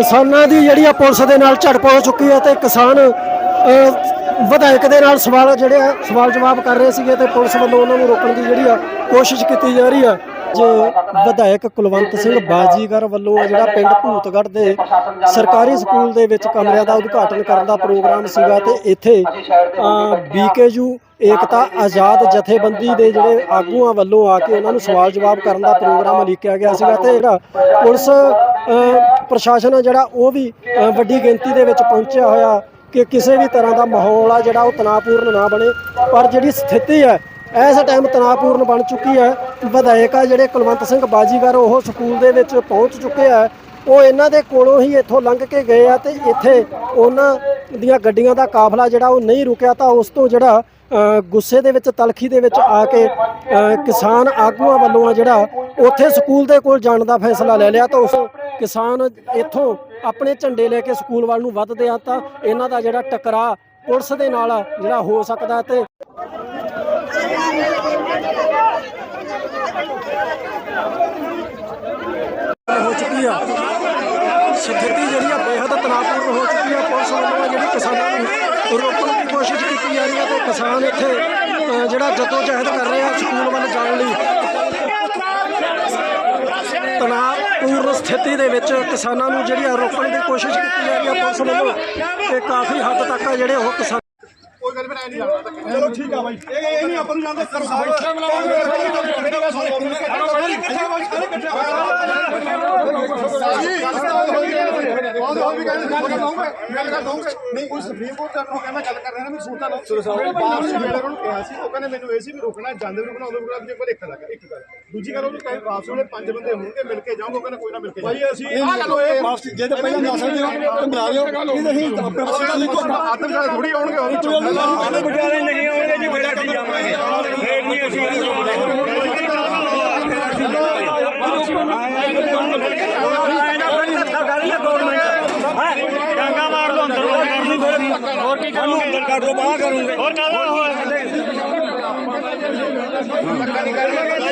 ਕਿਸਾਨਾਂ ਦੀ ਜਿਹੜੀ ਆ ਪੁਲਿਸ ਦੇ ਨਾਲ ਝੜਪ ਹੋ ਚੁੱਕੀ ਹੈ ਤੇ ਕਿਸਾਨ ਵਿਧਾਇਕ ਦੇ ਨਾਲ ਸਵਾਲ ਜਿਹੜੇ ਆ, ਸਵਾਲ ਜਵਾਬ ਕਰ ਰਹੇ ਸੀਗੇ ਤੇ ਪੁਲਿਸ ਵੱਲੋਂ ਉਹਨਾਂ ਨੂੰ ਰੋਕਣ ਦੀ ਜਿਹੜੀ ਆ ਕੋਸ਼ਿਸ਼ ਕੀਤੀ ਜਾ ਰਹੀ ਆ। ਜੇ ਵਿਧਾਇਕ ਕੁਲਵੰਤ ਸਿੰਘ ਬਾਜੀਗਰ ਵੱਲੋਂ ਜਿਹੜਾ ਪਿੰਡ ਭੂਤਗੜ੍ਹ ਦੇ ਸਰਕਾਰੀ ਸਕੂਲ ਦੇ ਵਿੱਚ ਕਮਰਿਆਂ ਦਾ ਉਦਘਾਟਨ ਕਰਨ ਦਾ ਪ੍ਰੋਗਰਾਮ ਸੀਗਾ ਤੇ ਇੱਥੇ ਬੀਕੇਯੂ ਏਕਤਾ ਆਜ਼ਾਦ ਜਥੇਬੰਦੀ ਦੇ ਜਿਹੜੇ ਆਗੂਆਂ ਵੱਲੋਂ ਆ ਕੇ ਉਹਨਾਂ ਨੂੰ ਸਵਾਲ ਜਵਾਬ ਕਰਨ ਦਾ ਪ੍ਰੋਗਰਾਮ ਲਿਖਿਆ ਗਿਆ ਸੀਗਾ ਤੇ ਜਿਹੜਾ ਪੁਲਿਸ ਪ੍ਰਸ਼ਾਸਨ ਆ ਜਿਹੜਾ, ਉਹ ਵੀ ਵੱਡੀ ਗਿਣਤੀ ਦੇ ਵਿੱਚ ਪਹੁੰਚਿਆ ਹੋਇਆ ਕਿ ਕਿਸੇ ਵੀ ਤਰ੍ਹਾਂ ਦਾ ਮਾਹੌਲ ਆ ਜਿਹੜਾ ਉਹ ਤਣਾਅਪੂਰਨ ਨਾ ਬਣੇ। ਪਰ ਜਿਹੜੀ ਸਥਿਤੀ ਹੈ, ਇਸ ਟਾਈਮ ਤਣਾਅਪੂਰਨ ਬਣ ਚੁੱਕੀ ਹੈ। ਵਿਧਾਇਕ ਆ ਜਿਹੜੇ ਕੁਲਵੰਤ ਸਿੰਘ ਬਾਜੀਗਰ, ਉਹ ਸਕੂਲ ਦੇ ਵਿੱਚ ਪਹੁੰਚ ਚੁੱਕੇ ਆ। ਉਹ ਇਹਨਾਂ ਦੇ ਕੋਲੋਂ ਹੀ ਇੱਥੋਂ ਲੰਘ ਕੇ ਗਏ ਆ ਤੇ ਇੱਥੇ ਉਹਨਾਂ ਦੀਆਂ ਗੱਡੀਆਂ ਦਾ ਕਾਫਲਾ ਜਿਹੜਾ ਉਹ ਨਹੀਂ ਰੁਕਿਆ ਤਾਂ ਉਸ ਤੋਂ ਜਿਹੜਾ ਗੁੱਸੇ ਦੇ ਵਿੱਚ, ਤਲਖੀ ਦੇ ਵਿੱਚ ਆ ਕੇ ਕਿਸਾਨ ਆਗੂਆਂ ਵੱਲੋਂ ਆ ਜਿਹੜਾ, ਉੱਥੇ ਸਕੂਲ ਦੇ ਕੋਲ ਜਾਣ ਦਾ ਫੈਸਲਾ ਲੈ ਲਿਆ ਤਾਂ ਉਸ ਕਿਸਾਨ ਇੱਥੋਂ ਆਪਣੇ ਝੰਡੇ ਲੈ ਕੇ ਸਕੂਲ ਵੱਲ ਨੂੰ ਵੱਧਦੇ ਆ ਤਾਂ ਇਹਨਾਂ ਦਾ ਜਿਹੜਾ ਟਕਰਾਅ ਪੁਲਿਸ ਦੇ ਨਾਲ ਜਿਹੜਾ ਹੋ ਸਕਦਾ ਤੇ ਹੋ ਚੁੱਕੀ ਆ। ਸਥਿਤੀ ਜਿਹੜੀ ਆ ਬੇਹੱਦ ਤਣਾਅਪੂਰਨ ਹੋ ਚੁੱਕੀ ਆ। ਪੁਲਿਸ ਵੱਲੋਂ ਜਿਹੜੀ ਕਿਸਾਨਾਂ ਨੂੰ ਰੋਕਣ ਦੀ ਕੋਸ਼ਿਸ਼ ਕੀਤੀ ਜਾ ਰਹੀ ਹੈ ਤੇ ਕਿਸਾਨ ਇੱਥੇ ਜਿਹੜਾ ਜੱਦੋ ਜਹਿਦ ਕਰ ਰਹੇ ਆ ਸਕੂਲ ਵੱਲ ਜਾਣ ਲਈ। ਤਣਾਅ ਤਣਾਅਪੂਰਨ ਸਥਿਤੀ ਦੇ ਵਿੱਚ ਕਿਸਾਨਾਂ ਨੂੰ ਜਿਹੜੀ ਆ ਰੋਕਣ ਦੀ ਕੋਸ਼ਿਸ਼ ਕੀਤੀ ਜਾ ਰਹੀ ਹੈ ਪੁਲਿਸ ਵੱਲੋਂ ਤੇ ਕਾਫੀ ਹੱਦ ਤੱਕ ਆ ਜਿਹੜੇ ਉਹ ਕਿਸਾਨ ਕੋਈ ਗੱਲ ਨਹੀਂ ਜਾਣਦਾ ਚਲੋ ਠੀਕ ਆ ਬਾਈ। ਇਹ ਇਹ ਨਹੀਂ ਆਪਾਂ ਨੂੰ ਜਾਣਦੇ ਕਰ ਸਾਹਿਬ ਨਹੀਂ ਕੋਈ ਸੁਪਰੀਮ ਕੋਰਟ ਦਾ ਨੂੰ ਕਹਿੰਦਾ ਗੱਲ ਕਰ ਰਹੇ ਨੇ ਮੈਂ ਸੁਣਦਾ ਲਓ ਸਾਹਿਬ ਬਾਹਰ ਮੇਰੇ ਨੂੰ ਕਿਹਾ ਸੀ ਉਹ ਕਹਿੰਦੇ ਮੈਨੂੰ ਇਹ ਸੀ ਵੀ ਰੁਕਣਾ ਜਾਂਦੇ ਨੂੰ ਬਣਾਉਂਦੇ ਬਣਾਉਂਦੇ ਜੇ ਕੋਈ ਇੱਕ ਲੱਗਾ ਇੱਕ ਗੱਲ ਦੂਜੀ ਗੱਲ ਉਹਨੂੰ ਕਹੇ ਵਾਪਸ ਉਹਨੇ ਪੰਜ ਬੰਦੇ ਹੋਣਗੇ ਮਿਲ ਕੇ ਜਾਓਗੇ ਉਹ ਕਹਿੰਦਾ ਕੋਈ ਨਾ ਮਿਲ ਕੇ ਭਾਈ ਅਸੀਂ ਇਹ ਗੱਲ ਹੋਏ ਵਾਪਸ ਜੇ ਤਾਂ ਪਹਿਲਾਂ ਦੱਸ ਸਕਦੇ ਹੋ ਤਾਂ ਬੁਲਾ ਲਿਓ ਨਹੀਂ ਤਾਂ ਅਸੀਂ ਆਪੇ ਆਤਮ ਸਾਲ ਥੋੜੀ ਆਉਣਗੇ ਹੋਰ ਵਿਚਾਰੇ ਨਹੀਂ ਆਉਣਗੇ ਜੀ ਬੇੜਾ ਕੀ ਜਾਵਾਂਗੇ ਫੇਰ ਨਹੀਂ ਅਸੀਂ ਡਾਂਗਾ ਮਾਰ ਲੋ ਅੰਦਰ ਹੋਰ ਕਰ ਲੂ ਫਿਰ ਹੋਰ ਕੀ ਕਰੂੰਗੇ? ਅੰਦਰ ਕੱਢ ਲੋ ਬਾਹਰ ਕਰੂੰਗੇ। ਹੋਰ ਕਾਹਦਾ ਹੋਰ।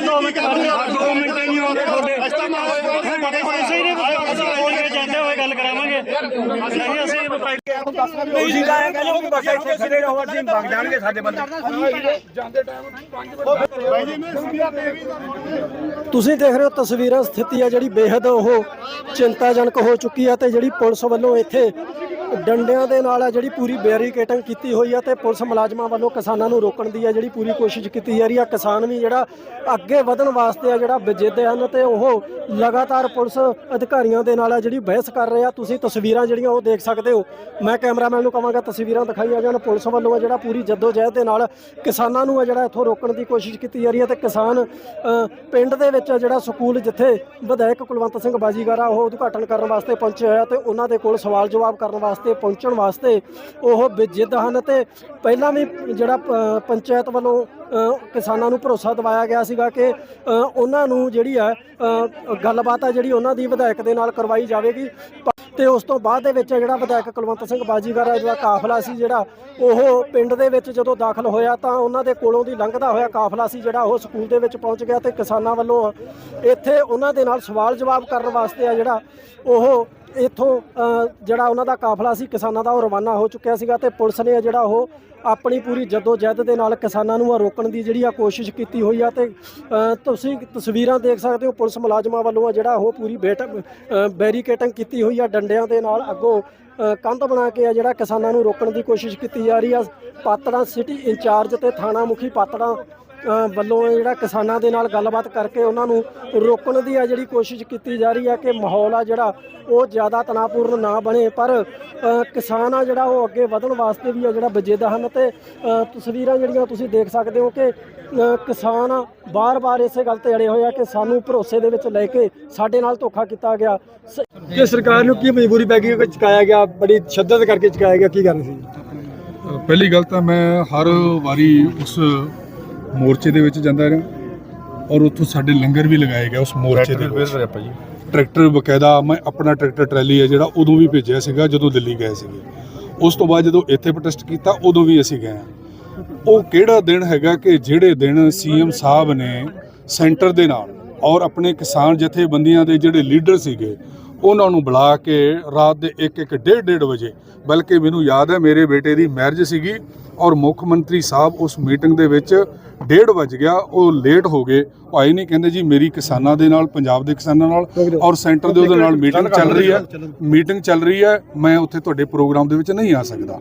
ਦੋ ਮਿੰਟ ਦੋ ਮਿੰਟ ਨਹੀਂ ਆਉਂਦੇ ਤੁਹਾਡੇ। ਅਸੀਂ ਨਹੀਂ ਬੋਲ ਜਾਂਦੇ ਹੋਏ ਗੱਲ ਕਰਾਵਾਂਗੇ। ਨਹੀਂ ਅਸੀਂ ਤੁਸੀਂ ਤਾਂ ਇਹ ਕਹਿੰਦੇ ਕਿ ਬਸ ਇੱਥੇ ਖੜੇ ਰਹੋ ਅਸੀਂ ਭੱਗ ਜਾਣਗੇ ਸਾਡੇ ਬੰਦੇ। ਤੁਸੀਂ ਦੇਖ ਰਹੇ ਹੋ ਤਸਵੀਰਾਂ ਸਥਿਤੀ ਆ ਜਿਹੜੀ ਬੇਹੱਦ ਉਹ ਚਿੰਤਾਜਨਕ ਹੋ ਚੁੱਕੀ ਆ ਤੇ ਜਿਹੜੀ ਪੁਲਿਸ ਵੱਲੋਂ ਇੱਥੇ ਡੰਡਿਆਂ ਦੇ ਨਾਲ ਆ ਜਿਹੜੀ ਪੂਰੀ ਬੈਰੀਕੇਟਿੰਗ ਕੀਤੀ ਹੋਈ ਆ ਤੇ ਪੁਲਿਸ ਮੁਲਾਜ਼ਮਾਂ ਵੱਲੋਂ ਕਿਸਾਨਾਂ ਨੂੰ ਰੋਕਣ ਦੀ ਆ ਜਿਹੜੀ ਪੂਰੀ ਕੋਸ਼ਿਸ਼ ਕੀਤੀ ਜਾ ਰਹੀ ਆ। ਕਿਸਾਨ ਵੀ ਜਿਹੜਾ ਅੱਗੇ ਵਧਣ ਵਾਸਤੇ ਆ ਜਿਹੜਾ ਵਿਜੇਦੇ ਹਨ ਤੇ ਉਹ ਲਗਾਤਾਰ ਪੁਲਿਸ ਅਧਿਕਾਰੀਆਂ ਦੇ ਨਾਲ ਆ ਜਿਹੜੀ ਬਹਿਸ ਕਰ ਰਹੇ ਆ। ਤੁਸੀਂ ਤਸਵੀਰਾਂ ਜਿਹੜੀਆਂ ਉਹ ਦੇਖ ਸਕਦੇ ਹੋ। ਮੈਂ ਕੈਮਰਾਮੈਨ ਨੂੰ ਕਹਾਂਗਾ ਤਸਵੀਰਾਂ ਦਿਖਾਈਆਂ ਜਾਣ। ਪੁਲਿਸ ਵੱਲੋਂ ਆ ਜਿਹੜਾ ਪੂਰੀ ਜਹਿਦ ਦੇ ਨਾਲ ਕਿਸਾਨਾਂ ਨੂੰ ਆ ਜਿਹੜਾ ਇੱਥੋਂ ਰੋਕਣ ਦੀ ਕੋਸ਼ਿਸ਼ ਕੀਤੀ ਜਾ ਰਹੀ ਹੈ ਤੇ ਕਿਸਾਨ ਪਿੰਡ ਦੇ ਵਿੱਚ ਜਿਹੜਾ ਸਕੂਲ ਜਿੱਥੇ ਵਿਧਾਇਕ ਕੁਲਵੰਤ ਸਿੰਘ ਬਾਜੀਗਰ ਆ, ਉਹ ਉਦਘਾਟਨ ਕਰਨ ਵਾਸਤੇ ਪਹੁੰਚੇ ਹੋਇਆ ਤੇ ਉਹਨਾਂ ਦੇ ਕੋਲ ਸਵਾਲ ਜਵਾਬ ਕਰਨ ਵਾਸਤੇ ਪਹੁੰਚਣ ਵਾਸਤੇ ਉਹ ਜਿੱਦ ਹਨ ਤੇ ਪਹਿਲਾਂ ਵੀ ਜਿਹੜਾ ਪੰਚਾਇਤ ਵੱਲੋਂ ਕਿਸਾਨਾਂ ਨੂੰ ਭਰੋਸਾ ਦਿਵਾਇਆ ਗਿਆ ਸੀਗਾ ਕਿ ਉਹਨਾਂ ਨੂੰ ਜਿਹੜੀ ਹੈ ਗੱਲਬਾਤ ਆ ਜਿਹੜੀ ਉਹਨਾਂ ਦੀ ਵਿਧਾਇਕ ਦੇ ਨਾਲ ਕਰਵਾਈ ਜਾਵੇਗੀ। ਪ- ਤੇ ਉਸ ਤੋਂ ਬਾਅਦ ਦੇ ਵਿੱਚ ਜਿਹੜਾ ਵਿਧਾਇਕ ਕੁਲਵੰਤ ਸਿੰਘ ਬਾਜੀਗਰ ਦਾ ਜਿਹੜਾ ਕਾਫਲਾ ਸੀ ਜਿਹੜਾ, ਉਹ ਪਿੰਡ ਦੇ ਵਿੱਚ ਜਦੋਂ ਦਾਖਲ ਹੋਇਆ ਤਾਂ ਉਹਨਾਂ ਦੇ ਕੋਲੋਂ ਦੀ ਲੰਘਦਾ ਹੋਇਆ ਕਾਫਲਾ ਸੀ ਜਿਹੜਾ, ਉਹ ਸਕੂਲ ਦੇ ਵਿੱਚ ਪਹੁੰਚ ਗਿਆ ਤੇ ਕਿਸਾਨਾਂ ਵੱਲੋਂ ਇੱਥੇ ਉਹਨਾਂ ਦੇ ਨਾਲ ਸਵਾਲ ਜਵਾਬ ਕਰਨ ਵਾਸਤੇ ਆ ਜਿਹੜਾ, ਉਹ ਇੱਥੋਂ ਜਿਹੜਾ ਉਹਨਾਂ ਦਾ ਕਾਫਲਾ ਸੀ ਕਿਸਾਨਾਂ ਦਾ, ਉਹ ਰਵਾਨਾ ਹੋ ਚੁੱਕਿਆ ਸੀਗਾ ਤੇ ਪੁਲਿਸ ਨੇ ਜਿਹੜਾ ਉਹ ਆਪਣੀ ਪੂਰੀ ਜਹਿਦ ਦੇ ਨਾਲ ਕਿਸਾਨਾਂ ਨੂੰ ਆ ਰੋਕਣ ਦੀ ਜਿਹੜੀ ਆ ਕੋਸ਼ਿਸ਼ ਕੀਤੀ ਹੋਈ ਆ ਤੇ ਤੁਸੀਂ ਤਸਵੀਰਾਂ ਦੇਖ ਸਕਦੇ ਹੋ, ਪੁਲਿਸ ਮੁਲਾਜ਼ਮਾਂ ਵੱਲੋਂ ਆ ਜਿਹੜਾ ਉਹ ਪੂਰੀ ਬੇਟ ਬੈਰੀਕੇਟਿੰਗ ਕੀਤੀ ਹੋਈ ਆ ਡੰਡਿਆਂ ਦੇ ਨਾਲ ਅੱਗੋਂ ਕੰਧ ਬਣਾ ਕੇ ਆ ਜਿਹੜਾ ਕਿਸਾਨਾਂ ਨੂੰ ਰੋਕਣ ਦੀ ਕੋਸ਼ਿਸ਼ ਕੀਤੀ ਜਾ ਰਹੀ ਆ। ਪਾਤੜਾਂ ਸਿਟੀ ਇੰਚਾਰਜ ਤੇ ਥਾਣਾ ਮੁਖੀ ਪਾਤੜਾਂ ਵੱਲੋਂ ਜਿਹੜਾ ਕਿਸਾਨਾਂ ਦੇ ਨਾਲ ਗੱਲਬਾਤ ਕਰਕੇ ਉਹਨਾਂ ਨੂੰ ਰੋਕਣ ਦੀ ਆ ਜਿਹੜੀ ਕੋਸ਼ਿਸ਼ ਕੀਤੀ ਜਾ ਰਹੀ ਆ ਕਿ ਮਾਹੌਲ ਆ ਜਿਹੜਾ ਉਹ ਜ਼ਿਆਦਾ ਤਣਾਅਪੂਰਨ ਨਾ ਬਣੇ। ਪਰ ਕਿਸਾਨ ਆ ਜਿਹੜਾ ਉਹ ਅੱਗੇ ਵਧਣ ਵਾਸਤੇ ਵੀ ਆ ਜਿਹੜਾ ਵਜੇਦਾ ਹਨ ਤੇ ਤਸਵੀਰਾਂ ਜਿਹੜੀਆਂ ਤੁਸੀਂ ਦੇਖ ਸਕਦੇ ਹੋ ਕਿ ਕਿਸਾਨ ਬਾਰ-ਬਾਰ ਇਸੇ ਗੱਲ ਤੇ ਅੜੇ ਹੋਏ ਆ ਕਿ ਸਾਨੂੰ ਭਰੋਸੇ ਦੇ ਵਿੱਚ ਲੈ ਕੇ ਸਾਡੇ ਨਾਲ ਧੋਖਾ ਕੀਤਾ ਗਿਆ। ਕਿ ਸਰਕਾਰ ਨੂੰ ਕੀ ਮਜਬੂਰੀ ਪੈ ਗਈ ਕਿ ਚੁਕਾਇਆ ਗਿਆ? ਬੜੀ ਸ਼ੱਦਤ ਕਰਕੇ ਚੁਕਾਇਆ ਗਿਆ। ਕੀ ਕਰਨ ਸੀ? ਪਹਿਲੀ ਗੱਲ ਤਾਂ ਮੈਂ ਹਰ ਵਾਰੀ ਉਸ ਮੋਰਚੇ ਦੇ ਵਿੱਚ ਜਾਂਦਾ ਰਿਹਾ ਔਰ ਉੱਥੋਂ ਸਾਡੇ ਲੰਗਰ ਵੀ ਲਗਾਏ ਗਏ ਉਸ ਮੋਰਚੇ ਦੇ ਵਿੱਚ। ਟਰੈਕਟਰ ਬਕਾਇਦਾ ਮੈਂ ਆਪਣਾ ਟਰੈਕਟਰ ਟਰੈਲੀ ਹੈ ਜਿਹੜਾ ਉਦੋਂ ਵੀ ਭੇਜਿਆ ਸੀਗਾ ਜਦੋਂ ਦਿੱਲੀ ਗਏ ਸੀਗੇ। ਉਸ ਤੋਂ ਬਾਅਦ ਜਦੋਂ ਇੱਥੇ ਪ੍ਰੋਟੈਸਟ ਕੀਤਾ ਉਦੋਂ ਵੀ ਅਸੀਂ ਗਏ ਹਾਂ। ਉਹ ਕਿਹੜਾ ਦਿਨ ਹੈਗਾ ਕਿ ਜਿਹੜੇ ਦਿਨ ਸੀਐਮ ਸਾਹਿਬ ਨੇ ਸੈਂਟਰ ਦੇ ਨਾਲ ਔਰ ਆਪਣੇ ਕਿਸਾਨ ਜਥੇਬੰਦੀਆਂ ਦੇ ਜਿਹੜੇ ਲੀਡਰ ਸੀਗੇ ਉਹਨਾਂ ਨੂੰ ਬੁਲਾ ਕੇ ਰਾਤ ਦੇ 1-1 1:30 ਵਜੇ ਬਲਕਿ ਮੈਨੂੰ ਯਾਦ ਹੈ ਮੇਰੇ ਬੇਟੇ ਦੀ ਮੈਰਿਜ ਸੀਗੀ ਔਰ ਮੁੱਖ ਮੰਤਰੀ ਸਾਹਿਬ ਉਸ ਮੀਟਿੰਗ ਦੇ ਵਿੱਚ 1:30 ਵਜ ਗਿਆ ਉਹ ਲੇਟ ਹੋ ਗਏ। ਉਹ ਆਏ ਨਹੀਂ ਕਹਿੰਦੇ ਜੀ ਮੇਰੀ ਕਿਸਾਨਾਂ ਦੇ ਨਾਲ ਪੰਜਾਬ ਦੇ ਕਿਸਾਨਾਂ ਨਾਲ ਔਰ ਸੈਂਟਰ ਦੇ ਉਹਦੇ ਨਾਲ ਮੀਟਿੰਗ ਚੱਲ ਰਹੀ ਹੈ। ਮੀਟਿੰਗ ਚੱਲ। ਰਹੀ ਹੈ ਮੈਂ ਉੱਥੇ ਤੁਹਾਡੇ ਪ੍ਰੋਗਰਾਮ ਦੇ ਵਿੱਚ ਨਹੀਂ ਆ ਸਕਦਾ।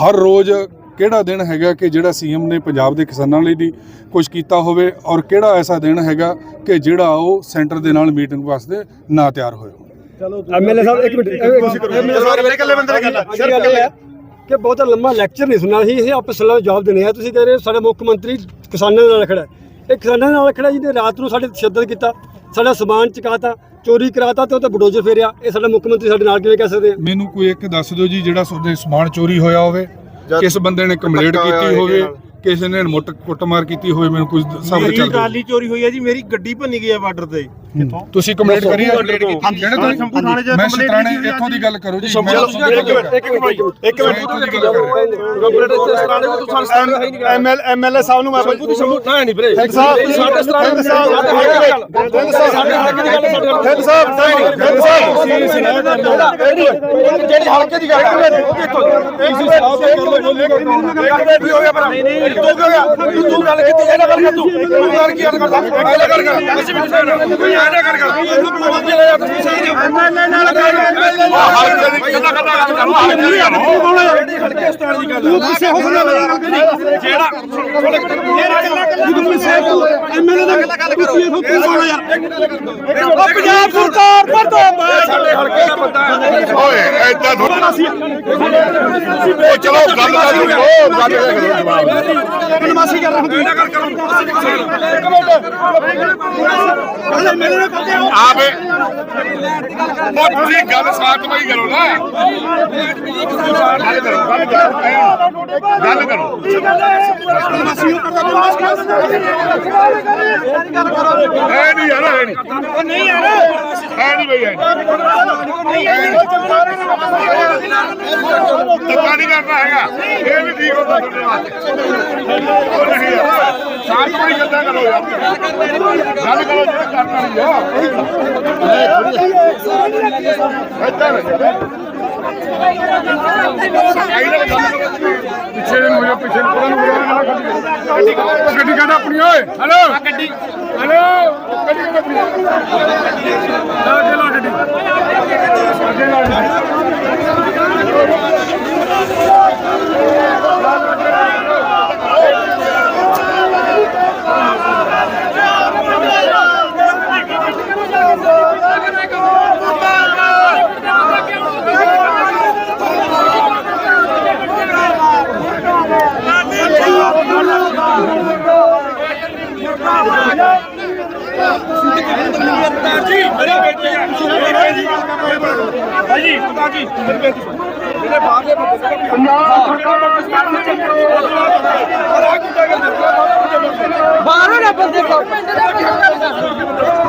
ਹਰ ਰੋਜ਼ ਕਿਹੜਾ ਦਿਨ ਹੈਗਾ ਕਿ ਜਿਹੜਾ ਸੀਐਮ ਨੇ ਪੰਜਾਬ ਦੇ ਕਿਸਾਨਾਂ ਲਈ ਦੀ ਕੁਝ ਕੀਤਾ ਹੋਵੇ ਔਰ ਕਿਹੜਾ ਐਸਾ ਦਿਨ ਹੈਗਾ ਕਿ ਜਿਹੜਾ ਉਹ ਸੈਂਟਰ ਦੇ ਨਾਲ ਮੀਟਿੰਗ ਵਾਸਤੇ ਨਾ ਤਿਆਰ ਹੋਏ ਐਮਐਲਏ ਸਾਹਿਬ ਇੱਕ ਮਿੰਟ ਮੇਰੇ ਇਕੱਲੇ ਬੰਦੇ ਦੀ ਗੱਲ ਸਰ ਹੈ ਕਿ ਬਹੁਤ ਲੰਮਾ ਲੈਕਚਰ ਨਹੀਂ ਸੁਣਨਾ ਸੀ ਇਹ ਆਪਸ ਵਿੱਚ ਜਵਾਬ ਦੇਣੇ ਆ। ਤੁਸੀਂ ਕਹਿ ਰਹੇ ਹੋ ਸਾਡੇ ਮੁੱਖ ਮੰਤਰੀ ਕਿਸਾਨਾਂ ਨਾਲ ਖੜਾ ਇਹ ਕਿਸਾਨਾਂ ਨਾਲ ਖੜਾ ਜਿਹਨੇ ਰਾਤ ਨੂੰ ਸਾਡੇ ਤਸ਼ੱਦਦ ਕੀਤਾ ਸਾਡਾ ਸਮਾਨ ਚਕਾਤਾ ਚੋਰੀ ਕਰਾਤਾ ਤੇ ਉਹ ਤੇ ਬੁਲਡੋਜ਼ਰ ਫੇਰਿਆ। ਇਹ ਸਾਡਾ ਮੁੱਖ ਮੰਤਰੀ ਸਾਡੇ ਨਾਲ ਕਿਵੇਂ ਕਹਿ ਸਕਦੇ ਆ? ਮੈਨੂੰ ਕੋਈ ਇੱਕ ਦੱਸ ਦਿਓ ਜੀ ਜਿਹੜਾ ਤੁਹਾਡੇ ਸਮਾਨ ਚੋਰੀ ਹੋਇਆ ਹੋਵੇ ਕਿਸ ਬੰਦੇ ਨੇ ਕੰਪਲੇਂਟ ਕੀਤੀ ਹੋਵੇ ਕਿਸੇ ਨੇ ਮੁੱਟ ਕੁੱਟਮਾਰ ਕੀਤੀ ਹੋਵੇ ਮੈਨੂੰ ਕੁਝ ਸਾਬਤ ਮੇਰੀ ਚੱਲ ਰਿਹਾ। ਟਰਾਲੀ ਚੋਰੀ ਹੋਈ ਹੈ ਜੀ ਮੇਰੀ ਗੱਡੀ ਭੰਨੀ ਗਈ ਹੈ ਬਾਰਡਰ ਤੇ। ਤੁਸੀਂ ਕੰਪਲੇਂਟ ਕਰੀ ਹੈ ਜਿਹੜੇ ਹਾਂ, ਸ਼ੰਭੂ ਥਾਣੇ 'ਚ ਮੈਂ ਸ਼ਤਰਾਣੇ ਕੀਤੀ ਇੱਥੋਂ ਦੀ ਗੱਲ ਕਰੋ ਜੀ ਇੱਕ ਮਿੰਟ ਇੱਕ ਮਿੰਟ ਇੱਕ ਮਿੰਟ ਇੱਥੋਂ ਦੀ ਗੱਲ ਕਰੋ ਐਮਐਲਏ ਸਾਹਿਬ ਨੂੰ ਮੈਂ ਸ਼ੰਭੂ ਦੀ ਸ਼ੰਭੂ ਨਾ ਨਹੀਂ ਵੀਰੇ ਸਾਹਿਬ ਸਾਡੇ ਸਰਾਣੇ ਦੇ ਸਾਹਿਬ ਸਾਡੇ ਸਾਹਿਬ ਹੈਡ ਸਾਹਿਬ ਸਾਹਿਬ ਜਿਹੜੀ ਹਲਕੇ ਦੀ ਗੱਲ ਕਰ ਰਹੇ ਹੋ ਕਿੱਥੋਂ ਤੁਸੀਂ ਸਾਹਿਬ ਦੇ ਗੱਲ ਬੋਲੀ ਇੱਕ ਹੋ ਗਿਆ ਭਰਾ ਇੱਕ ਹੋ ਗਿਆ ਤੂੰ ਗੱਲ ਕੀਤੀ ਇਹਦਾ ਕਰ ਤੂੰ ਤੂੰ ਯਾਰ ਕੀ ਗੱਲ ਕਰਦਾ ਗੱਲ ਕਰ ਕਰ ਨਾ ਕਰ ਕਰ ਐਮਐਲਏ ਨਾਲ ਗੱਲ ਹਲਕੇ ਦੀ ਕਿੰਨਾ ਕਦਾ ਗੱਲ ਕਰੋ ਹਲਕੇ ਦੀ ਗੱਲ ਹਲਕੇ ਸਟਾਰ ਦੀ ਗੱਲ ਤੂੰ ਕਿਸੇ ਹੋ ਜਿਹੜਾ ਐਮਐਲਏ ਦਾ ਗੱਲ ਕਰੋ ਤੂੰ ਸੁਣ ਯਾਰ ਪੰਜਾਬ ਸਰਕਾਰ ਮਰਦਾਬਾਦ ਸਾਡੇ ਹਲਕੇ ਦਾ ਬੰਦਾ ਓਏ ਐਦਾਂ ਥੋੜਾ ਸੀ ਉਹ ਚਲੋ ਗੱਲ ਦਾ ਉਹ ਗੱਲ ਕਰੋ ਜਵਾਬ ਬਦਮਾਸ਼ੀ ਕਰ ਰਹਾ ਹੂੰ ਕਰ ਕਰੋ ਮਿੰਟ ਆਪੇ ਉਹ ਤੁਸੀਂ ਗੱਲ ਸਾਤਵਾਈ ਕਰੋ ਨਾ। ਗੱਲ ਕਰੋ ਗੱਲ ਕਰੋ। ਗੱਲ ਕਰੋ। ਹੈ ਨਹੀਂ ਯਾਰ, ਹੈ ਨਹੀਂ। ਨਹੀਂ ਯਾਰ ਹੈ ਨਹੀਂ ਬਈ, ਹੈ ਧੱਕਾ ਨਹੀਂ ਕਰਨਾ ਹੈਗਾ। ਇਹ ਵੀ ਠੀਕ ਹੁੰਦਾ ਤੁਹਾਡੇ ਵਾਸਤੇ। ਉਹ ਨਹੀਂ ਯਾਰ ਸਾਰੀ ਗੱਲਾਂ ਕਰੋ ਯਾਰ। ਗੱਲ ਕਰੋ, ਜਿਹੜਾ ਕਰਨਾ ਨਹੀਂ ਪਿੱਛੇ ਨੂੰ ਹੋ ਪਿੱਛੇ ਨੂੰ ਨੂੰ ਗੱਡੀ ਗੱਡੀ ਕਹਿੰਦਾ ਆਪਣੀ ਓਏ ਹਲੋ ਗੱਡੀ ਹਲੋ ਗੱਡੀ ਕਹਿੰਦਾ ਆਪਣੀ ਲਾ ਕੇ ਲਾ ਗੱਡੀ ਅੱਗੇ ਲਾ ਗੱਡੀ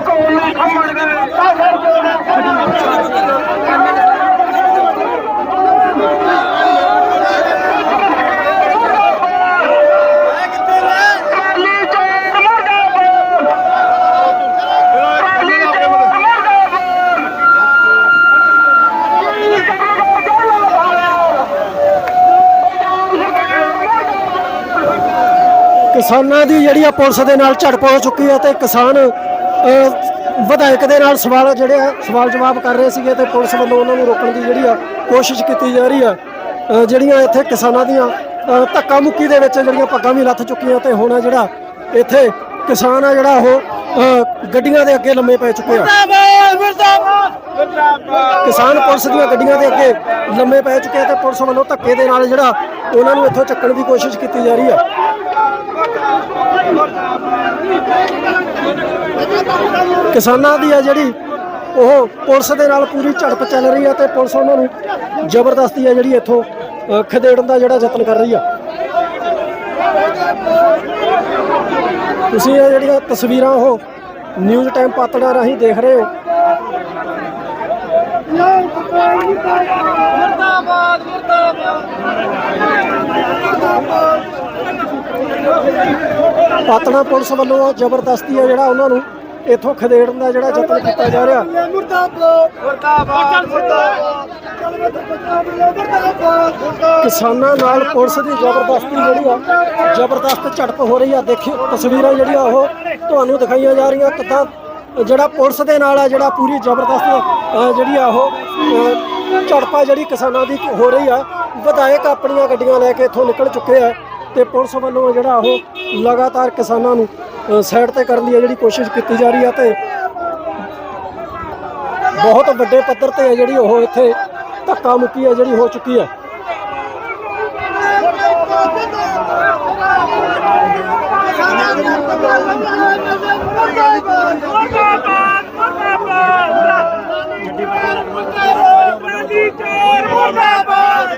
ਕੋਲ ਖੰਮਣ ਦੇ ਕਿਸਾਨਾਂ ਦੀ ਜਿਹੜੀ ਆ ਪੁਲਿਸ ਦੇ ਨਾਲ ਝੜਪ ਹੋ ਚੁੱਕੀ ਹੈ ਤੇ ਕਿਸਾਨ ਅ, ਵਿਧਾਇਕ ਦੇ ਨਾਲ ਸਵਾਲ ਜਿਹੜੇ ਆ ਸਵਾਲ ਜਵਾਬ ਕਰ ਰਹੇ ਸੀਗੇ ਤੇ ਪੁਲਿਸ ਵੱਲੋਂ ਉਹਨਾਂ ਨੂੰ ਰੋਕਣ ਦੀ ਜਿਹੜੀ ਆ ਕੋਸ਼ਿਸ਼ ਕੀਤੀ ਜਾ ਰਹੀ ਆ। ਜਿਹੜੀਆਂ ਇੱਥੇ ਕਿਸਾਨਾਂ ਦੀਆਂ ਧੱਕਾ ਮੁੱਕੀ ਦੇ ਵਿੱਚ ਜਿਹੜੀਆਂ ਪੱਗਾਂ ਵੀ ਲੱਥ ਚੁੱਕੀਆਂ ਤੇ ਹੁਣ ਆ ਜਿਹੜਾ ਇੱਥੇ ਕਿਸਾਨ ਆ ਜਿਹੜਾ ਉਹ ਗੱਡੀਆਂ ਦੇ ਅੱਗੇ ਲੰਮੇ ਪੈ ਚੁੱਕੇ ਆ। ਕਿਸਾਨ ਪੁਲਿਸ ਦੀਆਂ ਗੱਡੀਆਂ ਦੇ ਅੱਗੇ ਲੰਮੇ ਪੈ ਚੁੱਕੇ ਆ ਤੇ ਪੁਲਿਸ ਵੱਲੋਂ ਧੱਕੇ ਦੇ ਨਾਲ ਜਿਹੜਾ ਉਹਨਾਂ ਨੂੰ ਇੱਥੋਂ ਚੱਕਣ ਦੀ ਕੋਸ਼ਿਸ਼ ਕੀਤੀ ਜਾ ਰਹੀ ਆ। ਕਿਸਾਨਾਂ ਦੀ ਆ ਜਿਹੜੀ ਉਹ ਪੁਲਿਸ ਦੇ ਨਾਲ ਪੂਰੀ ਝੜਪ ਚੱਲ ਰਹੀ ਹੈ ਤੇ ਪੁਲਿਸ ਉਹਨਾਂ ਨੂੰ ਜ਼ਬਰਦਸਤੀ ਆ ਜਿਹੜੀ ਇੱਥੋਂ ਖਦੇੜਨ ਦਾ ਜਿਹੜਾ ਯਤਨ ਕਰ ਰਹੀ ਆ। ਤੁਸੀਂ ਇਹ ਜਿਹੜੀਆਂ ਤਸਵੀਰਾਂ ਉਹ ਨਿਊਜ਼ ਟਾਈਮ ਪਾਤੜਾ ਰਾਹੀਂ ਦੇਖ ਰਹੇ ਹੋ। ਪਾਤਣਾ ਪੁਲਿਸ ਵੱਲੋਂ ਜ਼ਬਰਦਸਤੀ ਆ ਜਿਹੜਾ ਉਹਨਾਂ ਨੂੰ ਇੱਥੋਂ ਖਦੇੜਨ ਦਾ ਜਿਹੜਾ ਯਤਨ ਕੀਤਾ ਜਾ ਰਿਹਾ। ਕਿਸਾਨਾਂ ਨਾਲ ਪੁਲਿਸ ਦੀ ਜ਼ਬਰਦਸਤੀ ਜਿਹੜੀ ਆ ਜ਼ਬਰਦਸਤ ਝੜਪ ਹੋ ਰਹੀ ਆ। ਦੇਖਿਓ ਤਸਵੀਰਾਂ ਜਿਹੜੀਆਂ ਉਹ ਤੁਹਾਨੂੰ ਦਿਖਾਈਆਂ ਜਾ ਰਹੀਆਂ। ਕਿੱਦਾਂ ਜਿਹੜਾ ਪੁਲਿਸ ਦੇ ਨਾਲ ਆ ਜਿਹੜਾ ਪੂਰੀ ਜ਼ਬਰਦਸਤ ਜਿਹੜੀ ਆ ਉਹ ਅ, ਝੜਪਾ ਜਿਹੜੀ ਕਿਸਾਨਾਂ ਦੀ ਹੋ ਰਹੀ ਆ ਵਿਧਾਇਕ ਆਪਣੀਆਂ ਗੱਡੀਆਂ ਲੈ ਕੇ ਇੱਥੋਂ ਨਿਕਲ ਚੁੱਕੇ ਆ। ਤੇ ਪੁਲਿਸ ਵੱਲੋਂ ਜਿਹੜਾ ਉਹ ਲਗਾਤਾਰ ਕਿਸਾਨਾਂ ਨੂੰ ਸਾਈਡ ਤੇ ਕਰਨ ਦੀ ਆ ਜਿਹੜੀ ਕੋਸ਼ਿਸ਼ ਕੀਤੀ ਜਾ ਰਹੀ ਹੈ ਤੇ ਬਹੁਤ ਵੱਡੇ ਪੱਧਰ ਤੇ ਹੈ ਜਿਹੜੀ ਉਹ ਇੱਥੇ ਧੱਕਾ ਮੁੱਕੀ ਹੈ ਜਿਹੜੀ ਹੋ ਚੁੱਕੀ ਹੈ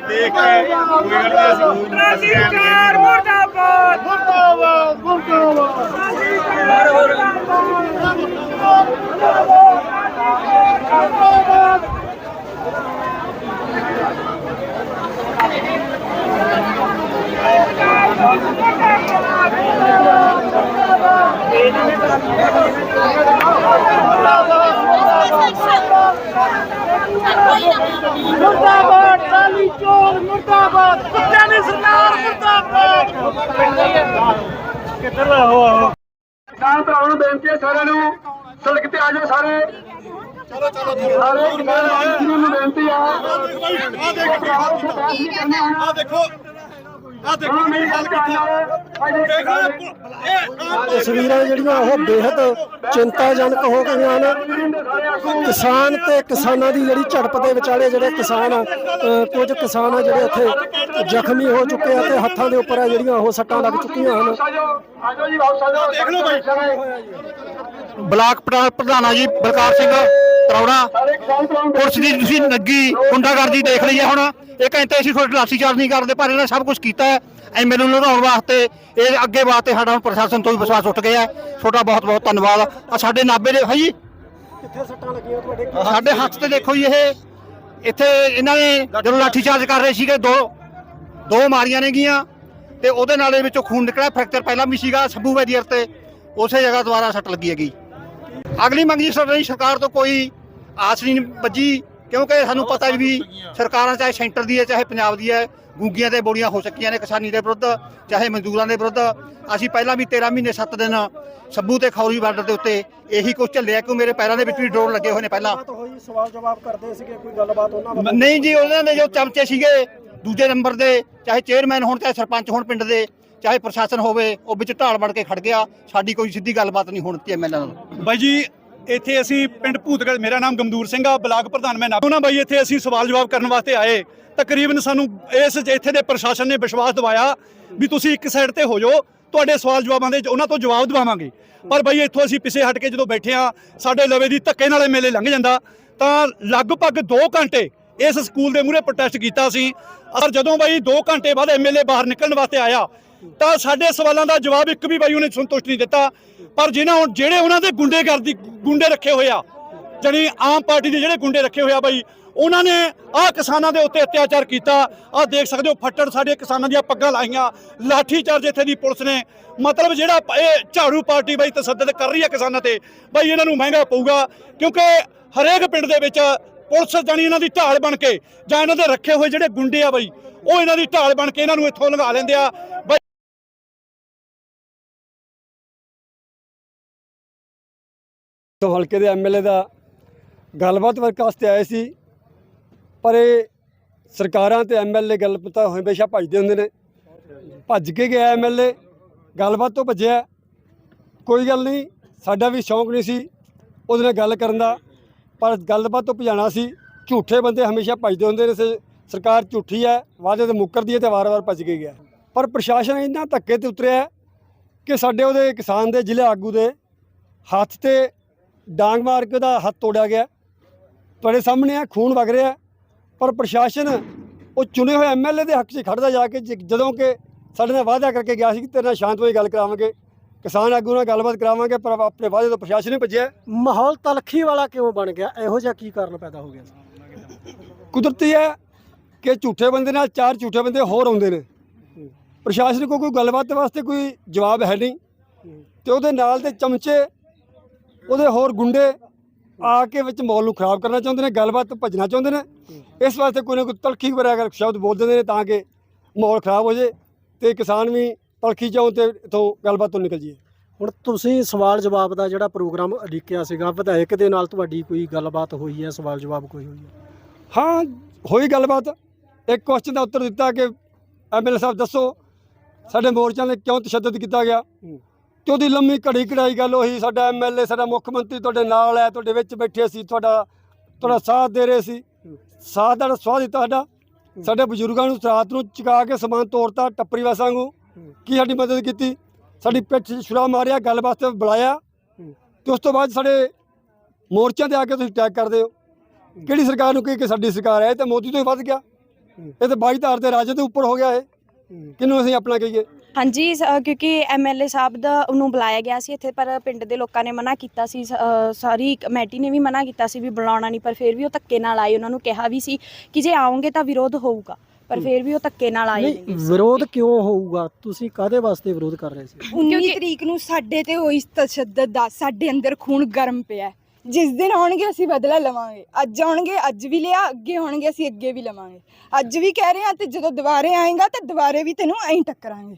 ਦੇਖ ਕੇ ਕੋਈ ਗੱਲ ਨਹੀਂ ਅਸੀਂ ਮੁਰਦਾਬਾਦ ਕਾਲੀ ਚੋਰ ਮੁਰਦਾਬਾਦ। ਕੁੱਤਿਆਂ ਦੀ ਸਰਕਾਰ ਮੁਰਦਾਬਾਦ। ਕਿਸਾਨ ਭਰਾਵਾਂ ਨੂੰ ਬੇਨਤੀ ਹੈ ਸਾਰਿਆਂ ਨੂੰ ਸੜਕ ਤੇ ਆ ਜਾਓ ਸਾਰੇ। ਚਲੋ ਚਲੋ ਸਾਰੇ ਕਿਸਾਨ ਨੂੰ ਬੇਨਤੀ ਆ ਆ ਦੇਖੋ ਆ ਦੇਖੋ। ਆ ਦੇਖੋ ਮੇਰੀ ਗੱਲ ਕੀਤੀ। ਤਸਵੀਰਾਂ ਜਿਹੜੀਆਂ ਉਹ ਬੇहद ਚਿੰਤਾਜਨਕ ਹੋ ਗਈਆਂ ਨੇ। ਕਿਸਾਨ ਤੇ ਕਿਸਾਨਾਂ ਦੀ ਜਿਹੜੀ ਝੜਪ ਦੇ ਵਿਚਾਲੇ ਜਿਹੜੇ ਕਿਸਾਨ ਆ ਕੁਝ ਕਿਸਾਨ ਆ ਜਿਹੜੇ ਉੱਥੇ ਜ਼ਖਮੀ ਹੋ ਚੁੱਕੇ ਆ ਤੇ ਹੱਥਾਂ ਦੇ ਉੱਪਰ ਆ ਜਿਹੜੀਆਂ ਉਹ ਸੱਟਾਂ ਲੱਗ ਚੁੱਕੀਆਂ ਹਨ। ਆਜੋ ਜੀ ਵਾਪਸ ਆਜੋ ਦੇਖ ਲਓ ਭਾਈ ਬਲਾਕ ਪ੍ਰਧਾ- ਪ੍ਰਧਾਨਾ ਜੀ ਬਲਕਾਰ ਸਿੰਘ। ਨੂੰ ਪੁਲਿਸ ਦੀ ਤੁਸੀਂ ਨੱਗੀ ਗੁੰਡਾਗਰਦੀ ਦੇਖ ਲਈ ਹੈ ਹੁਣ। ਇਹ ਕਹਿੰਦੇ ਅਸੀਂ ਤੁਹਾਡੀ ਲਾਠੀ ਚਾਰਜ ਨਹੀਂ ਕਰਦੇ ਪਰ ਇਹਨਾਂ ਸਭ ਕੁਝ ਕੀਤਾ ਹੈ। ਐਮਐਲਏ ਨੂੰ ਲੜਾਉਣ ਵਾਸਤੇ ਇਹ ਅੱਗੇ ਵਾਸਤੇ ਸਾਡਾ ਹੁਣ ਪ੍ਰਸ਼ਾਸਨ ਤੋਂ ਵੀ ਵਿਸ਼ਵਾਸ ਉੱਠ ਗਿਆ। ਤੁਹਾਡਾ ਬਹੁਤ ਬਹੁਤ ਧੰਨਵਾਦ। ਆ ਸਾਡੇ ਨਾਬੇ ਦੇ ਹੈ ਜੀ ਕਿੱਥੇ ਸੱਟਾਂ ਲੱਗੀਆਂ ਤੁਹਾਡੇ? ਸਾਡੇ ਹੱਥ ਤੇ ਦੇਖੋ ਜੀ ਇਹ। ਇੱਥੇ ਇਹਨਾਂ ਨੇ ਜਦੋਂ ਲਾਠੀ ਚਾਰਜ ਕਰ ਰਹੇ ਸੀਗੇ ਦੋ ਦੋ ਮਾਰੀਆਂ ਨੇਗੀਆਂ ਤੇ ਉਹਦੇ ਨਾਲ ਇਹ ਵਿੱਚੋਂ ਖੂਨ ਨਿਕਲਿਆ। ਫ੍ਰੈਕਚਰ ਪਹਿਲਾਂ ਵੀ ਸੀਗਾ ਸੱਬੂ ਵੈਦੀਅਰ ਤੇ। ਉਸੇ ਜਗ੍ਹਾ ਦੁਬਾਰਾ ਸੱਟ ਲੱਗੀ ਹੈਗੀ। ਅਗਲੀ ਮੰਗੀ ਸਾਡੀ ਸਰਕਾਰ ਤੋਂ ਕੋਈ ਆਸ ਨਹੀਂ ਵੱਜੀ ਕਿਉਂਕਿ ਸਾਨੂੰ ਪਤਾ ਵੀ ਸਰਕਾਰਾਂ ਚਾਹੇ ਸੈਂਟਰ ਦੀ ਹੈ ਚਾਹੇ ਪੰਜਾਬ ਦੀ ਹੈ ਗੂੰਗੀਆਂ ਤੇ ਬੋਲੀਆਂ ਹੋ ਸਕੀਆਂ ਨੇ ਕਿਸਾਨੀ ਦੇ ਵਿਰੁੱਧ ਚਾਹੇ ਮਜ਼ਦੂਰਾਂ ਦੇ ਵਿਰੁੱਧ। ਅਸੀਂ ਪਹਿਲਾਂ ਵੀ 13 ਮਹੀਨੇ 7 ਦਿਨ ਸੱਬੂ ਤੇ ਖੌਰੀ ਬਾਰਡਰ ਦੇ ਉੱਤੇ ਇਹੀ ਕੁਝ ਝੱਲਿਆ ਕਿ ਮੇਰੇ ਪੈਰਾਂ ਦੇ ਵਿੱਚ ਵੀ ਡਰੋਨ ਲੱਗੇ ਹੋਏ ਨੇ ਪਹਿਲਾਂ। ਗੱਲਬਾਤ ਹੋਈ ਸਵਾਲ ਜਵਾਬ ਕਰਦੇ ਸੀਗੇ ਕੋਈ ਗੱਲਬਾਤ ਉਹਨਾਂ ਵੱਲੋਂ ਨਹੀਂ ਜੀ ਉਹਨਾਂ ਦੇ ਜੋ ਚਮਚੇ ਸੀਗੇ ਦੂਜੇ ਨੰਬਰ ਦੇ ਚਾਹੇ ਚੇਅਰਮੈਨ ਹੋਣ ਚਾਹੇ ਸਰਪੰਚ ਹੋਣ ਪਿੰਡ ਦੇ ਚਾਹੇ ਪ੍ਰਸ਼ਾਸਨ ਹੋਵੇ, ਉਹ ਵਿੱਚ ਢਾਲ ਬਣ ਕੇ ਖੜ ਗਿਆ, ਸਾਡੀ ਕੋਈ ਸਿੱਧੀ ਗੱਲਬਾਤ ਨਹੀਂ ਹੋਣ ਦਿੱਤੀ ਐਮਐਲਏ ਨਾਲ। ਬਾਈ ਜੀ, ਇੱਥੇ ਅਸੀਂ ਪਿੰਡ ਭੂਤਗੜ, ਮੇਰਾ ਨਾਮ ਗਮਦੂਰ ਸਿੰਘ ਆ, ਬਲਾਕ ਪ੍ਰਧਾਨ ਮੈਂ ਉਹਨਾਂ ਬਾਈ, ਇੱਥੇ ਅਸੀਂ ਸਵਾਲ ਜਵਾਬ ਕਰਨ ਵਾਸਤੇ ਆਏ। ਤਕਰੀਬਨ ਸਾਨੂੰ ਇਸ ਇੱਥੇ ਦੇ ਪ੍ਰਸ਼ਾਸਨ ਨੇ ਵਿਸ਼ਵਾਸ ਦਿਵਾਇਆ ਵੀ ਤੁਸੀਂ ਇੱਕ ਸਾਈਡ ਤੇ ਹੋ ਜਾਓ, ਤੁਹਾਡੇ ਸਵਾਲ ਜਵਾਬਾਂ ਦੇ ਉਹਨਾਂ ਤੋਂ ਜਵਾਬ ਦਿਵਾਵਾਂਗੇ। ਪਰ ਬਾਈ, ਇੱਥੋਂ ਅਸੀਂ ਪਿੱਛੇ ਹਟ ਕੇ ਜਦੋਂ ਬੈਠੇ ਆ ਸਾਡੇ ਲਵੇ ਦੀ ਧੱਕੇ ਨਾਲੇ ਮੇਲੇ ਲੰਘ ਜਾਂਦਾ। ਤਾਂ ਲਗਭਗ 2 ਘੰਟੇ ਇਸ ਸਕੂਲ ਦੇ ਮੂਹਰੇ ਪ੍ਰੋਟੈਸਟ ਕੀਤਾ ਸੀ। ਔਰ ਜਦੋਂ ਬਾਈ 2 ਘੰਟੇ ਬਾਅਦ ਐਮਐਲਏ ਬਾਹਰ ਨਿਕਲਣ ਵਾਸਤੇ ਆਇਆ ਤਾਂ ਸਾਡੇ ਸਵਾਲਾਂ ਦਾ ਜਵਾਬ ਇੱਕ ਵੀ ਬਾਈ ਉਹਨੇ ਸੰਤੁਸ਼ਟ ਨਹੀਂ ਦਿੱਤਾ। ਪਰ ਜਿਹਨਾਂ ਹੁਣ ਜਿਹੜੇ ਉਹਨਾਂ ਦੇ ਗੁੰਡੇਗਰਦੀ ਗੁੰਡੇ ਰੱਖੇ ਹੋਏ ਆ, ਜਾਣੀ ਆਮ ਪਾਰਟੀ ਦੇ ਜਿਹੜੇ ਗੁੰਡੇ ਰੱਖੇ ਹੋਏ ਆ ਬਾਈ, ਉਹਨਾਂ ਨੇ ਆਹ ਕਿਸਾਨਾਂ ਦੇ ਉੱਤੇ ਅਤਿਆਚਾਰ ਕੀਤਾ। ਆਹ ਦੇਖ ਸਕਦੇ ਹੋ, ਫੱਟੜ ਸਾਡੇ ਕਿਸਾਨਾਂ ਦੀਆਂ ਪੱਗਾਂ ਲਾਈਆਂ। ਲਾਠੀ ਚਾਰਜ ਇੱਥੇ ਦੀ ਪੁਲਿਸ ਨੇ। ਮਤਲਬ ਜਿਹੜਾ ਇਹ ਝਾੜੂ ਪਾਰਟੀ ਬਾਈ ਤਸੱਦਦ ਕਰ ਰਹੀ ਹੈ ਕਿਸਾਨਾਂ ਤੇ, ਬਾਈ ਇਹਨਾਂ ਨੂੰ ਮਹਿੰਗਾ ਪਊਗਾ। ਕਿਉਂਕਿ ਹਰੇਕ ਪਿੰਡ ਦੇ ਵਿੱਚ ਪੁਲਿਸ ਜਾਣੀ ਇਹਨਾਂ ਦੀ ਢਾਲ ਬਣ ਕੇ ਜਾਂ ਇਹਨਾਂ ਦੇ ਰੱਖੇ ਹੋਏ ਜਿਹੜੇ ਗੁੰਡੇ ਆ ਬਾਈ, ਉਹ ਇਹਨਾਂ ਦੀ ਢਾਲ ਬਣ ਕੇ ਇਹਨਾਂ ਨੂੰ ਇੱਥੋਂ ਲੰਘਾ ਲੈਂਦੇ ਆ। ਤੋਂ ਹਲਕੇ ਦੇ ਐਮਐਲਏ ਦਾ ਗੱਲਬਾਤ ਵਾਸਤੇ ਆਏ ਸੀ। ਪਰ ਇਹ ਸਰਕਾਰਾਂ ਤੇ ਐਮਐਲਏ ਗੱਲ ਪਤਾ ਹਮੇਸ਼ਾ ਭੱਜਦੇ ਹੁੰਦੇ ਨੇ। ਭੱਜ ਕੇ ਗਿਆ ਐਮਐਲਏ ਗੱਲਬਾਤ ਤੋਂ ਭੱਜਿਆ। ਕੋਈ ਗੱਲ ਨਹੀਂ, ਸਾਡਾ ਵੀ ਸ਼ੌਂਕ ਨਹੀਂ ਸੀ ਉਹਦੇ ਨਾਲ ਗੱਲ ਕਰਨ ਦਾ। ਪਰ ਗੱਲਬਾਤ ਤੋਂ ਭਜਾਣਾ ਸੀ। ਝੂਠੇ ਬੰਦੇ ਹਮੇਸ਼ਾ ਭੱਜਦੇ ਹੁੰਦੇ ਨੇ ਸ- ਸਰਕਾਰ ਝੂਠੀ ਹੈ, ਵਾਅਦੇ ਤੇ ਮੁੱਕਰਦੀ ਹੈ ਤੇ ਵਾਰ-ਵਾਰ ਭੱਜ ਕੇ ਗਿਆ। ਪਰ ਪ੍ਰਸ਼ਾਸਨ ਇੰਨਾ ਧੱਕੇ ਤੇ ਉਤਰਿਆ ਕਿ ਸਾਡੇ ਉਹਦੇ ਕਿਸਾਨ ਦੇ ਜ਼ਿਲ੍ਹੇ ਆਗੂ ਦੇ ਹੱਥ ਤੇ ਡਾਂਗ ਮਾਰ ਕੇ ਉਹਦਾ ਹੱਥ ਤੋੜਿਆ ਗਿਆ। ਤੁਹਾਡੇ ਸਾਹਮਣੇ ਆ ਖੂਨ ਵਗ ਰਿਹਾ। ਪਰ ਪ੍ਰਸ਼ਾਸਨ ਉਹ ਚੁਣੇ ਹੋਏ ਐਮਐਲਏ ਦੇ ਹੱਕ 'ਚ ਖੜਦਾ ਜਾ ਕੇ ਜਦੋਂ ਕਿ ਸਾਡੇ ਨਾਲ ਵਾਅਦਾ ਕਰਕੇ ਗਿਆ ਸੀ ਕਿ ਤੇਰੇ ਨਾਲ ਸ਼ਾਂਤ ਹੋਈ ਗੱਲ ਕਰਾਵਾਂਗੇ। ਕਿਸਾਨ ਆਗੂ ਨਾਲ ਗੱਲਬਾਤ ਕਰਾਵਾਂਗੇ ਪਰ ਆਪਣੇ ਵਾਅਦੇ ਤੋਂ ਪ੍ਰਸ਼ਾਸਨ ਹੀ ਭੱਜਿਆ। ਮਾਹੌਲ ਤਲਖੀ ਵਾਲਾ ਕਿਉਂ ਬਣ ਗਿਆ? ਇਹੋ ਜਿਹਾ ਕੀ ਕਾਰਨ ਪੈਦਾ ਹੋ ਗਿਆ? ਕੁਦਰਤੀ ਹੈ ਕਿ ਝੂਠੇ ਬੰਦੇ ਨਾਲ ਚਾਰ ਝੂਠੇ ਬੰਦੇ ਹੋਰ ਆਉਂਦੇ ਨੇ। ਪ੍ਰਸ਼ਾਸਨ ਕੋਲ ਕੋਈ ਗੱਲਬਾਤ ਵਾਸਤੇ ਕੋਈ ਜਵਾਬ ਹੈ ਨਹੀਂ। ਤੇ ਉਹਦੇ ਨਾਲ ਦੇ ਚਮਚੇ ਉਹਦੇ ਹੋਰ ਗੁੰਡੇ ਆ ਕੇ ਵਿੱਚ ਮਾਹੌਲ ਨੂੰ ਖਰਾਬ ਕਰਨਾ ਚਾਹੁੰਦੇ ਨੇ ਗੱਲਬਾਤ ਭੱਜਣਾ ਚਾਹੁੰਦੇ ਨੇ। ਇਸ ਵਾਸਤੇ ਕੋਈ ਨਾ ਕੋਈ ਤਲਖੀ ਵਗੈਰਾ ਅਗਰ ਸ਼ਬਦ ਬੋਲ ਦਿੰਦੇ ਨੇ ਤਾਂ ਕਿ ਮਾਹੌਲ ਖਰਾਬ ਹੋ ਜੇ ਤੇ ਕਿਸਾਨ ਵੀ ਤਲਖੀ ਚਾਉਂ ਤੇ ਇਥੋਂ ਗੱਲਬਾਤ ਤੋਂ ਨਿਕਲ ਜਾਈਏ ਹੁਣ ਤੁਸੀਂ ਸਵਾਲ ਜਵਾਬ ਦਾ ਜਿਹੜਾ ਪ੍ਰੋਗਰਾਮ ਉਲੀਕਿਆ ਸੀਗਾ ਵਿਧਾਇਕ ਦੇ ਨਾਲ ਤੁਹਾਡੀ ਕੋਈ ਗੱਲਬਾਤ ਹੋਈ ਹੈ? ਸਵਾਲ ਜਵਾਬ ਕੋਈ ਹੋਈ ਹੈ? ਹਾਂ ਹੋਈ ਗੱਲਬਾਤ। ਇੱਕ ਕੁਐਸਚਨ ਦਾ ਉੱਤਰ ਦਿੱਤਾ ਕਿ ਐਮਐਲਏ ਸਾਹਿਬ ਦੱਸੋ ਸਾਡੇ ਮੋਰਚਿਆਂ ਨੇ ਕਿਉਂ ਤਸ਼ੱਦਦ ਕੀਤਾ ਗਿਆ? ਤੇ ਉਹਦੀ ਲੰਮੀ ਘੜੀ ਕਢਾਈ ਗੱਲ ਉਹੀ, ਸਾਡਾ ਐਮਐਲਏ ਸਾਡਾ ਮੁੱਖ ਮੰਤਰੀ ਤੁਹਾਡੇ ਨਾਲ ਹੈ, ਤੁਹਾਡੇ ਵਿੱਚ ਬੈਠੇ ਸੀ ਤੁਹਾਡਾ ਤੁਹਾਡਾ ਸਾਥ ਦੇ ਰਹੇ ਸੀ। ਸਾਥ ਦਾ ਸਵਾਹ ਦਿੱਤਾ ਸਾਡਾ। ਸਾਡੇ ਬਜ਼ੁਰਗਾਂ ਨੂੰ ਰਾਤ ਨੂੰ ਚੁਕਾ ਕੇ ਸਮਾਨ ਤੋੜਤਾ ਟੱਪਰੀ ਵਾਸਾਂ ਨੂੰ ਕੀ ਸਾਡੀ ਮਦਦ ਕੀਤੀ? ਸਾਡੀ ਪਿੱਠ ਛੁਰਾ ਮਾਰਿਆ, ਗੱਲ ਵਾਸਤੇ ਬੁਲਾਇਆ। ਤੇ ਉਸ ਤੋਂ ਬਾਅਦ ਸਾਡੇ ਮੋਰਚਿਆਂ ਤੇ ਆ ਕੇ ਤੁਸੀਂ ਅਟੈਕ ਕਰਦੇ ਹੋ। ਕਿਹੜੀ ਸਰਕਾਰ ਨੂੰ ਕਹੀ ਕਿ ਸਾਡੀ ਸਰਕਾਰ ਹੈ? ਇਹ ਤਾਂ ਮੋਦੀ ਤੋਂ ਹੀ ਵੱਧ ਗਿਆ। ਇਹ ਤਾਂ ਬਾਈਧਾਰ ਦੇ ਰਾਜੇ ਦੇ ਉੱਪਰ ਹੋ ਗਿਆ ਇਹ। ਕਿਹਨੂੰ ਅਸੀਂ ਆਪਣਾ ਕਹੀਏ? ਹਾਂਜੀ ਸ- ਕਿਉਂਕਿ ਐਮਐਲਏ ਸਾਹਿਬ ਦਾ ਉਹਨੂੰ ਬੁਲਾਇਆ ਗਿਆ ਸੀ ਇੱਥੇ ਪਰ ਪਿੰਡ ਦੇ ਲੋਕਾਂ ਨੇ ਮਨਾ ਕੀਤਾ ਸੀ। ਸ- ਅ, ਸਾਰੀ ਕਮੇਟੀ ਨੇ ਵੀ ਮਨਾ ਕੀਤਾ ਸੀ ਵੀ ਬੁਲਾਉਣਾ ਨਹੀਂ ਪਰ ਫਿਰ ਵੀ ਉਹ ਧੱਕੇ ਨਾਲ ਆਏ ਉਹਨਾਂ ਨੂੰ ਕਿਹਾ ਵੀ ਸੀ ਕਿ ਜੇ ਆਓਗੇ ਤਾਂ ਵਿਰੋਧ ਹੋਊਗਾ ਪਰ ਫਿਰ ਵੀ ਉਹ ਧੱਕੇ ਨਾਲ ਆਏ ਨਹੀਂ ਵਿਰੋਧ ਕਿਉਂ ਹੋਊਗਾ? ਤੁਸੀਂ ਕਾਦੇ ਵਾਸਤੇ ਵਿਰੋਧ ਕਰ ਰਹੇ ਸੀ? 19 ਤਰੀਕ ਨੂੰ ਸਾਡੇ ਤੇ ਹੋਈ ਤਸ਼ੱਦਦ ਦਾ ਸਾਡੇ ਅੰਦਰ ਖੂਨ ਗਰਮ ਪਿਆ ਹੈ। ਜਿਸ ਦਿਨ ਆਉਣਗੇ, ਅਸੀਂ ਬਦਲਾ ਲਵਾਂਗੇ। ਅੱਜ ਆਉਣਗੇ, ਅੱਜ ਵੀ ਲਿਆ, ਅੱਗੇ ਹੋਣਗੇ ਅਸੀਂ ਅੱਗੇ ਵੀ ਲਵਾਂਗੇ। ਅੱਜ ਵੀ ਕਹਿ ਰਹੇ ਹਾਂ ਤੇ ਜਦੋਂ ਦੁਬਾਰੇ ਆਏਗਾ, ਤਾਂ ਦੁਬਾਰੇ ਵੀ ਤੈਨੂੰ ਐਂ ਟੱਕਰਾਂਗੇ।